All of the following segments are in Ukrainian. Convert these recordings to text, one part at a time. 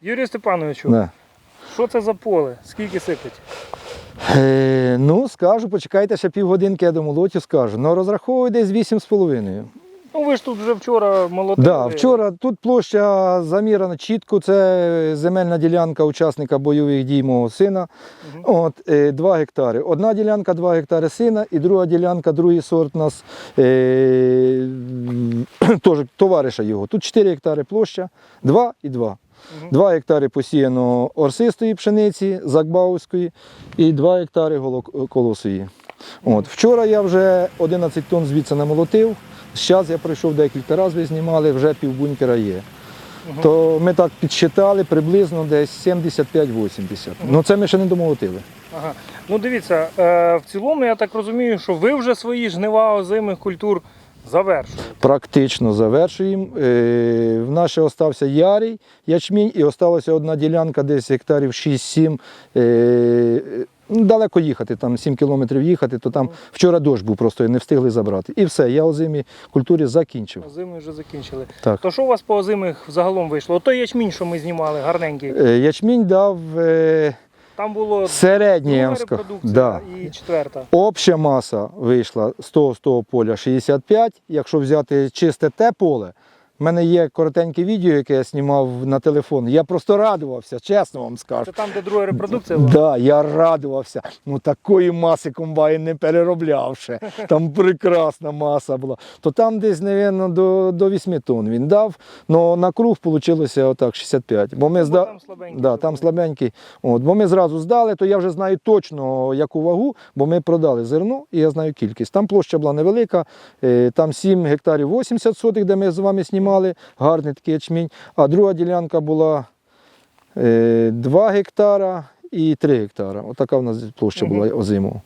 Юрію Степановичу, Да. що це за поле? Скільки сипить? Е, ну, скажу, почекайте ще півгодинки, я домолотю скажу. Ну, розраховую десь 8,5. Ну ви ж тут вже вчора молотили. Да, вчора тут площа замірена чітко. Це земельна ділянка учасника бойових дій мого сина. От, е, 2 гектари. Одна ділянка 2 гектари сина, і друга ділянка, другий сорт у нас е, теж товариша його. Тут 4 гектари площа, 2 і 2. 2 гектари посіяно орсистої пшениці, закбаузької, і 2 гектари колосої. От. Вчора я вже 11 тонн звідси намолотив. Зараз я пройшов декілька разів, ви знімали, вже півбункера є. То ми так підсчитали приблизно десь 75-80. Ну це ми ще не домолотили. Ага. Ну дивіться, е, в цілому я так розумію, що ви вже свої жнива озимих культур завершуєте. Практично завершуємо. Е, В нас ще остався ярий ячмінь і осталася одна ділянка, десь гектарів 6-7. Е, Далеко їхати, там 7 кілометрів їхати, то там вчора дощ був, просто і не встигли забрати. І все, я озимі культурі закінчив. Озими вже закінчили. Так. То що у вас по озимих загалом вийшло? Ото ячмінь, що ми знімали, гарненький. Е, Ячмінь дав Там було середній, я вам скажу. Да. і четверта. Обща маса вийшла з того, з того поля 65. Якщо взяти чисте те поле, в мене є коротеньке відео, яке я знімав на телефон. Я просто радувався, чесно вам скажу. Це там, де друга репродукція була? Да, я радувався. Ну такої маси комбайн не переробляв ще. Там прекрасна маса була. То там десь, мабуть, до, до 8 тонн він дав. але на круг вийшло отак 65. Бо ми зда... там слабенький да, там слабенький. От, бо ми зразу здали, то я вже знаю точно яку вагу, бо ми продали зерно і я знаю кількість. Там площа була невелика, е, там 7 гектарів 80 сотих, де ми з вами знімали, гарний такий ячмінь. А друга ділянка була е, 2 гектара і 3 гектара. Отака в нас площа була озимого.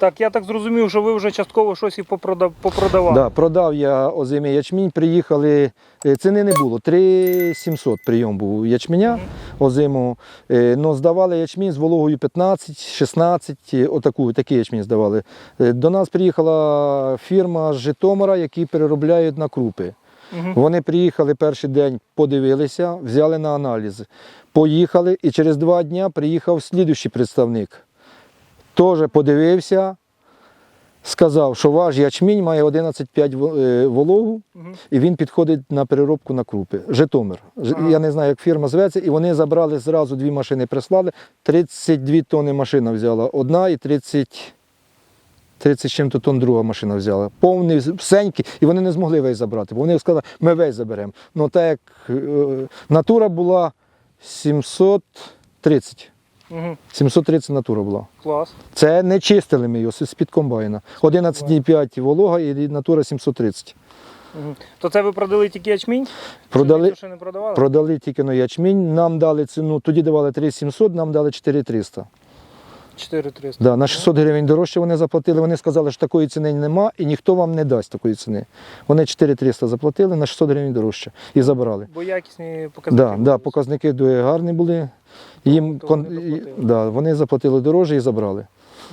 Так, я так зрозумів, що ви вже частково щось і попродавали. Да, продав я озимий ячмінь, приїхали, е, ціни не було, 3700 прийом був ячменя озимого. Е, Но здавали ячмінь з вологою 15, 16, е, отаку, такий ячмінь здавали. Е, До нас приїхала фірма з Житомира, які переробляють на крупи. Мгм. Вони приїхали перший день, подивилися, взяли на аналіз. Поїхали і через два дні приїхав слідуючий представник. Теж подивився, сказав, що ваш ячмінь має 11,5 во- е, вологу, Мгм. і він підходить на переробку на крупи. Житомир. Ага. Я не знаю, як фірма зветься, і вони забрали зразу дві машини, прислали. 32 тонни машина взяла одна і 30. 30 з чим-то тонн друга машина взяла. Повний всенький, і вони не змогли весь забрати. Бо вони сказали, ми весь заберемо. Ну так як е, натура була 730. Мгм. 730 натура була. Клас. Це не чистили ми його з-під комбайна. 11,5 волога і натура 730. Мгм. То це ви продали тільки ячмінь? Продали, ще не продавали? продали тільки на ячмінь, нам дали ціну, тоді давали 3700, нам дали 4300. 4300. Да, на 600 гривень дорожче вони заплатили. Вони сказали, що такої ціни нема і ніхто вам не дасть такої ціни. Вони 4300 заплатили, на 600 гривень дорожче і забрали. Бо якісні показники. Да, були. да, показники дуже гарні були. Їм кон... вони да, вони заплатили дорожче і забрали.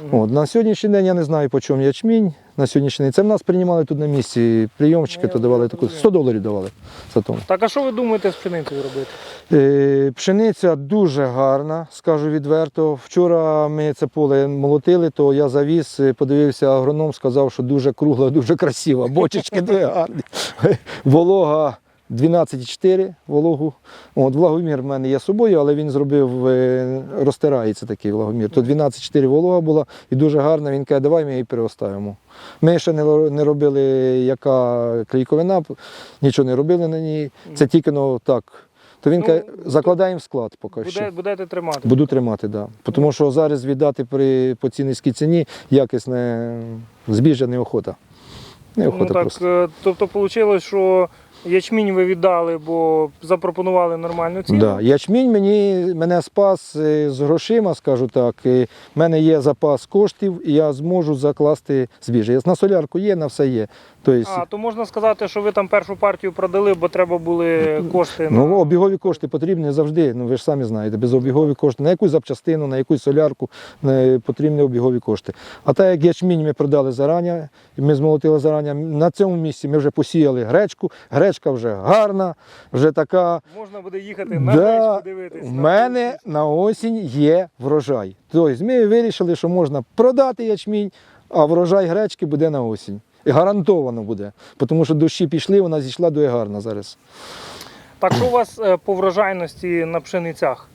Угу. От, на сьогоднішній день я не знаю, по чому ячмінь. На сьогоднішній день це в нас приймали тут на місці прийомчики, то давали таку розумію. 100 доларів давали за тонну. Так, а що ви думаєте з пшеницею робити? Е, Пшениця дуже гарна, скажу відверто. Вчора ми це поле молотили, то я завіз, е, подивився, агроном сказав, що дуже кругла, дуже красива. Бочечки дуже гарні. Волога 12,4 вологу. От, влагомір в мене є з собою, але він зробив, е, розтирається такий влагомір. То 12,4 волога була і дуже гарна. Він каже, давай ми її переоставимо. Ми ще не робили, яка клейковина, нічого не робили на ній. Це тільки ну, так. То він Ну, каже, закладаємо в склад поки Буде, що. будете тримати? Буду тримати, так. Да. Тому що зараз віддати при по цій низькій ціні якісне збіжжя неохота. Неохота ну, так, просто. е, тобто вийшло, що ячмінь ви віддали, бо запропонували нормальну ціну. Да. Ячмінь мені, мене спас е, з грошима, скажу так. У мене є запас коштів, і я зможу закласти збіжжя. На солярку є, на все є. Тобто, А, то можна сказати, що ви там першу партію продали, бо треба були кошти. Ну, обігові кошти потрібні завжди. Ну ви ж самі знаєте, без обігові кошти на якусь запчастину, на якусь солярку потрібні обігові кошти. А так як ячмінь ми продали зарані, ми змолотили зарані, на цьому місці ми вже посіяли гречку. Гречка вже гарна, вже така. Можна буде їхати на Да, речку дивитись. в на мене на осінь є врожай. Тобто ми вирішили, що можна продати ячмінь, а врожай гречки буде на осінь. І гарантовано буде, тому що дощі пішли, вона зійшла дуже гарна зараз. Так що у вас е, по врожайності на пшеницях?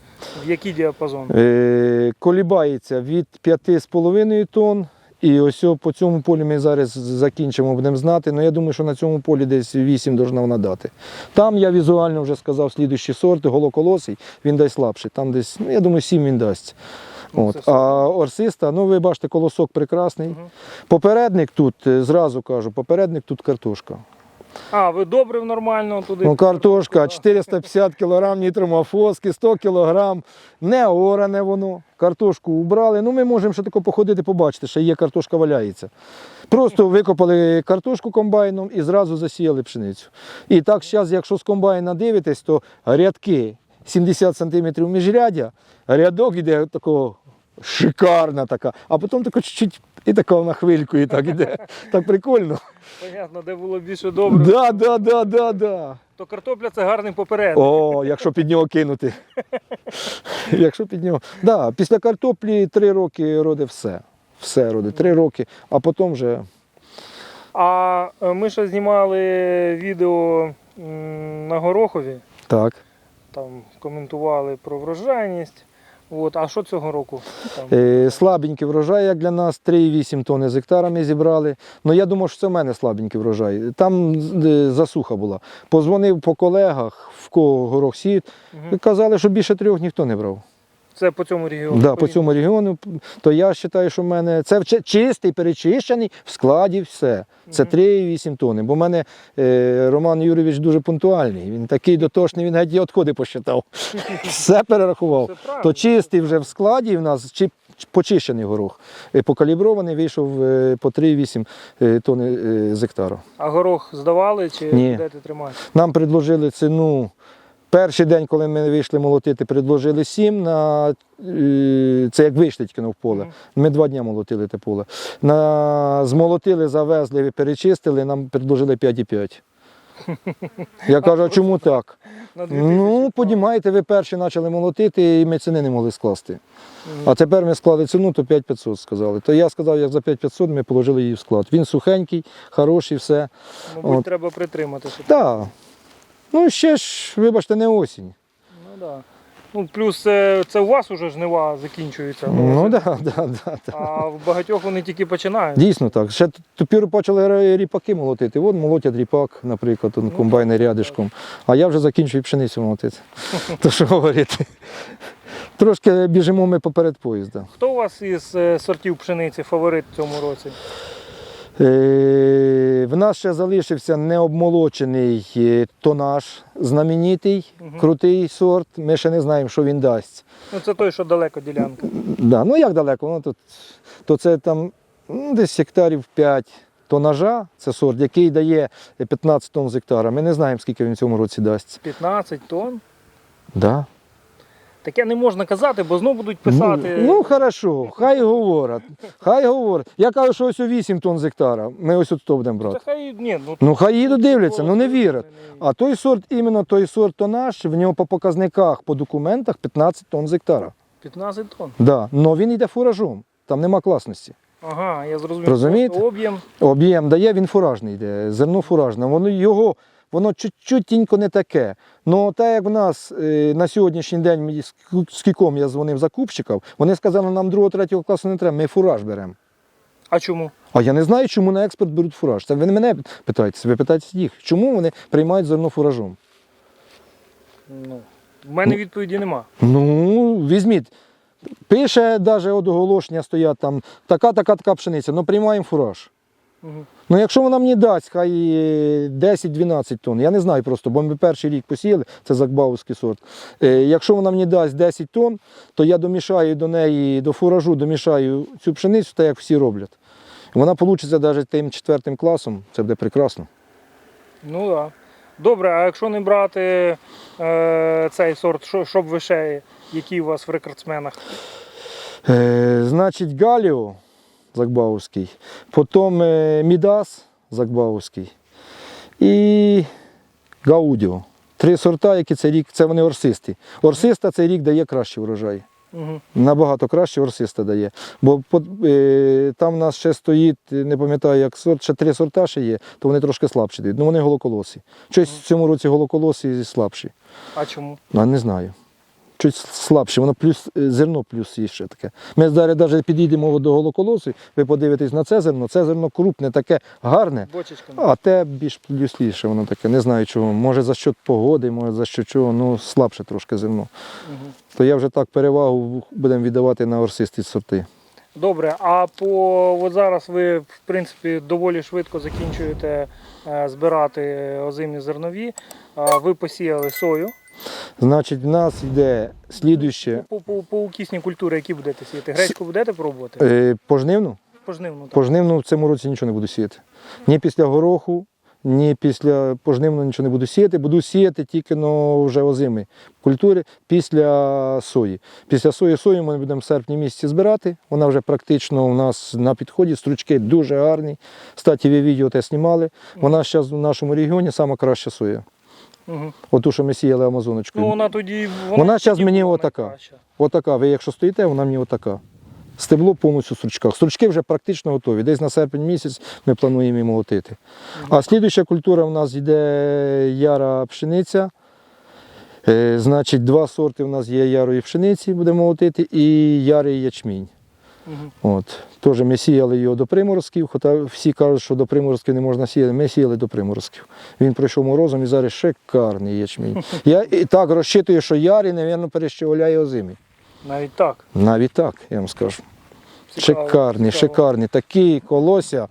В який діапазон? Е, колібається від 5,5 тонн. І ось по цьому полі ми зараз закінчимо, будемо знати. Ну я думаю, що на цьому полі десь 8 должна вона дати. Там я візуально вже сказав слідущі сорти, голоколосий, він дасть слабший. Там десь, ну я думаю, 7 він дасть. Ну, От. А орсиста, ну ви бачите, колосок прекрасний. Попередник тут, е, зразу кажу, попередник тут картошка. А, ви добрив нормально туди. Ну, картошка 450 кг нітромофоски, 100 кг, не оране воно. Картошку убрали. Ну, ми можемо ще тако походити, побачити, що є картошка валяється. Просто викопали картошку комбайном і зразу засіяли пшеницю. І так зараз, якщо з комбайна дивитесь, то рядки 70 см міжрядя, рядок іде такого шикарна така, а потім тако чуть-чуть і така на хвильку, і так іде. Так прикольно. Понятно, де було більше добрив. Да, да, да, да, да. То картопля це гарний попередник. О, якщо під нього кинути. якщо під нього. Да, після картоплі три роки роди все. Все роди, три роки, а потім вже. А е, ми ще знімали відео на Горохові, Так. там коментували про врожайність. От, а що цього року? Там? Е, слабенький врожай, як для нас, 3,8 тонни з гектарами зібрали. Ну я думав, що це в мене слабенький врожай. Там е, засуха була. Позвонив по колегах, в кого горох сіт, угу. казали, що більше трьох ніхто не брав. Це по цьому регіону. Да, по цьому регіону, то я вважаю, що в мене це чистий, перечищений, в складі все. Це Мгм. 3,8 тонни. Бо в мене е, Роман Юрійович дуже пунктуальний. Він такий дотошний, він геть і відходи посчитав. Все перерахував. То чистий вже в складі в нас чи почищений горох. Е, Покалібрований вийшов е, по 3,8 е, тонни з гектара. А горох здавали чи Ні. де ти тримаєш? Нам предложили ціну. Перший день, коли ми вийшли молотити, предложили 7 на е, це як вийшли в поле. Ми два дні молотили те поле. На, змолотили, завезли, перечистили, нам предложили 5,5. Я кажу, а чому так? Ну, тонн. подімаєте, ви перші почали молотити, і ми ціни не могли скласти. А тепер ми склали ціну, то 5500 сказали. То я сказав, як за 5500 ми положили її в склад. Він сухенький, хороший, все. Мабуть, от. треба притриматися. Так. Ну, ще ж, вибачте, не осінь. Ну, да. ну, плюс це, це у вас уже жнива закінчується. Ну так, да, да, да, да. А в багатьох вони тільки починають. Дійсно так. Ще тепер почали ріпаки молотити. От молотять ріпак, наприклад, Ну, комбайни рядишком. А я вже закінчую пшеницю молотити. То що говорити? Трошки біжимо ми поперед поїзда. Хто у вас із е, сортів пшениці фаворит в цьому році? Е, В нас ще залишився необмолочений е, тонаж, знаменитий, крутий сорт. Ми ще не знаємо, що він дасть. Ну, це той, що далеко ділянка. Да, ну як далеко? Воно тут, то це там ну, десь гектарів 5 тонажа, це сорт, який дає 15 тонн з гектара. Ми не знаємо, скільки він в цьому році дасть. 15 тонн. Да. Таке не можна казати, бо знову будуть писати. Ну, ну хорошо, хай говорять. Хай говорять. Я кажу, що ось у 8 тонн з гектара. Ми ось тут будемо Та брати. хай, ні, ну, Ну хай їдуть дивляться, ну не вірять. А... Той сорт, іменно той сорт тонаж, в нього по показниках, по документах 15 тонн з гектара. 15 тонн. Да. Но він йде фуражом, там нема класності. Ага, я зрозумів. Розумієте? Об'єм. Об'єм дає, він фуражний йде, зерно фуражне. Воно його, воно чуть-чуть тінько не таке. Ну, так як в нас е, на сьогоднішній день з кільком я дзвонив закупщиків, вони сказали, нам другого, третього класу не треба, ми фураж беремо. А чому? А я не знаю, чому на експорт беруть фураж. Це ви не мене питаєтеся, ви питаєтесь їх, чому вони приймають зерно фуражом. Ну, в мене відповіді нема. Ну, візьміть. Пише навіть оголошення стоять там така, така, така пшениця, ну приймаємо фураж. Ну, якщо вона мені дасть, хай е, 10-12 тонн. Я не знаю просто, бо ми перший рік посіяли, це закбаувський сорт. Е, якщо вона мені дасть 10 тонн, то я домішаю до неї, до фуражу, домішаю цю пшеницю, так як всі роблять. Вона вийде навіть тим четвертим класом, це буде прекрасно. Ну так. Да. Добре, а якщо не брати е, цей сорт, що, що б ви ще, які у вас в рекордсменах? Е, значить, Галіо Закбаузький, потім е, Мідас Закбаузький і Гаудіо. Три сорта, які цей рік, це вони орсисти. Орсиста цей рік дає кращий врожай. Угу. Набагато краще орсиста дає. Бо по- е, там в нас ще стоїть, не пам'ятаю, як сорт, ще три сорта ще є, то вони трошки слабші дають. Ну вони голоколосі. Щось в цьому році голоколосі слабші. А чому? А не знаю. Чуть слабше, воно плюс е, зерно плюс є ще таке. Ми зараз навіть підійдемо до голоколосу, ви подивитесь на це зерно, це зерно крупне, таке гарне, Бочечками. а те більш плюсліше, воно таке, не знаю чого. Може за що погоди, може за що чого, ну слабше трошки зерно. Угу. То я вже так перевагу будемо віддавати на орсисті сорти. Добре, а по от зараз ви в принципі доволі швидко закінчуєте е, збирати озимі зернові. Ви посіяли сою. Значить, в нас йде слідуще По, по, по укісній культури, які будете сіяти? Гречку будете пробувати? е, пожнивну. Пожнивну так. Пожнивну в цьому році нічого не буду сіяти. Ні після гороху, ні після пожнивну нічого не буду сіяти. Буду сіяти тільки ну, вже озими культури після сої. Після сої сою ми будемо в серпні місяці збирати. Вона вже практично у нас на підході. Стручки дуже гарні. Статі, ви відео те знімали. Вона зараз в нашому регіоні сама краща соя. Угу. Оту, що ми сіяли Амазоночкою. Ну вона тоді Вона щас тоді мені отака. Отака, ви якщо стоїте, вона мені отака. Стебло повністю в стручках. Стручки вже практично готові. Десь на серпень місяць ми плануємо її молотити. А слідуюча культура у нас йде яра пшениця. Е, значить, два сорти у нас є ярої пшениці, будемо молотити, і ярий ячмінь. Мгм. От. Теж ми сіяли його до приморозків, хоча всі кажуть, що до приморозків не можна сіяти. Ми сіяли до приморозків. Він пройшов морозом і зараз шикарний ячмінь. Я і так розчитую, що ярий, мабуть, перещеголяє озимі. Навіть так. Навіть так, я вам скажу. Цікаво, шикарний, цікаво. шикарний. Такі колося,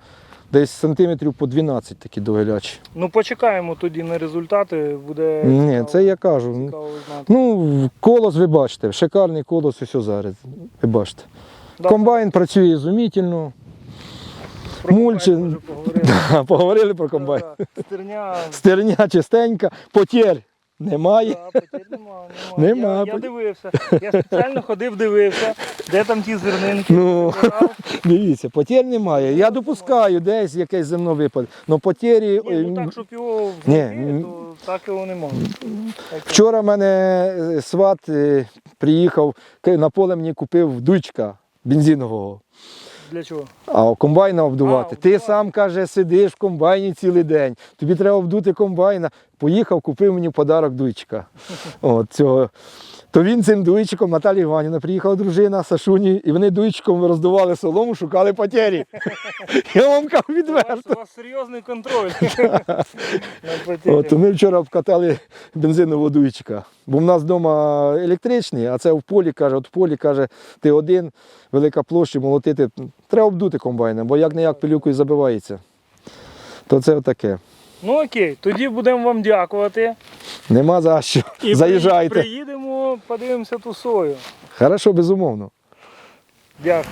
десь сантиметрів по 12 такі довелячі. Ну почекаємо тоді на результати. Буде Ні, це я кажу. Ну, колос ви бачите, шикарний колос ось зараз. Ви бачите. Комбайн працює ізумітельно. про мульчі. комбайн вже поговорили. Поговорили про комбайн. Стерня. Стерня чистенька, потєр немає. Да, нема, Нема. нема. Я, я дивився. Я спеціально ходив, дивився, де там ті зернинки. Ну. збирав. Дивіться, потєр немає. Я допускаю, десь якесь зерно випаде. Но потєрі. Ні, ну так, щоб його Ні, ні. то так його немає. Вчора в мене е, сват е, приїхав, на поле мені купив дуйчка бензинового, Для чого? а комбайна обдувати. А, Ти обдувати. сам каже, сидиш в комбайні цілий день. Тобі треба обдути комбайна. Поїхав, купив мені в подарок дуйчика. От цього. То він цим дуйчиком, Наталія Іванівна, приїхала дружина Сашуні, і вони дуйчиком роздували солому, шукали потері. Я вам кажу відверто. у вас серйозний контроль. От, ми вчора обкатали бензинового дуйчика. Бо в нас вдома електричний, а це в полі каже, от в полі каже, ти один, велика площа, молотити. Треба обдути комбайном, бо як не як пилюкою забивається. То це таке. Ну окей, тоді будемо вам дякувати. Нема за що. І Заїжджайте. приїдемо, подивимося ту сою. Хорошо, безумовно. Дякую.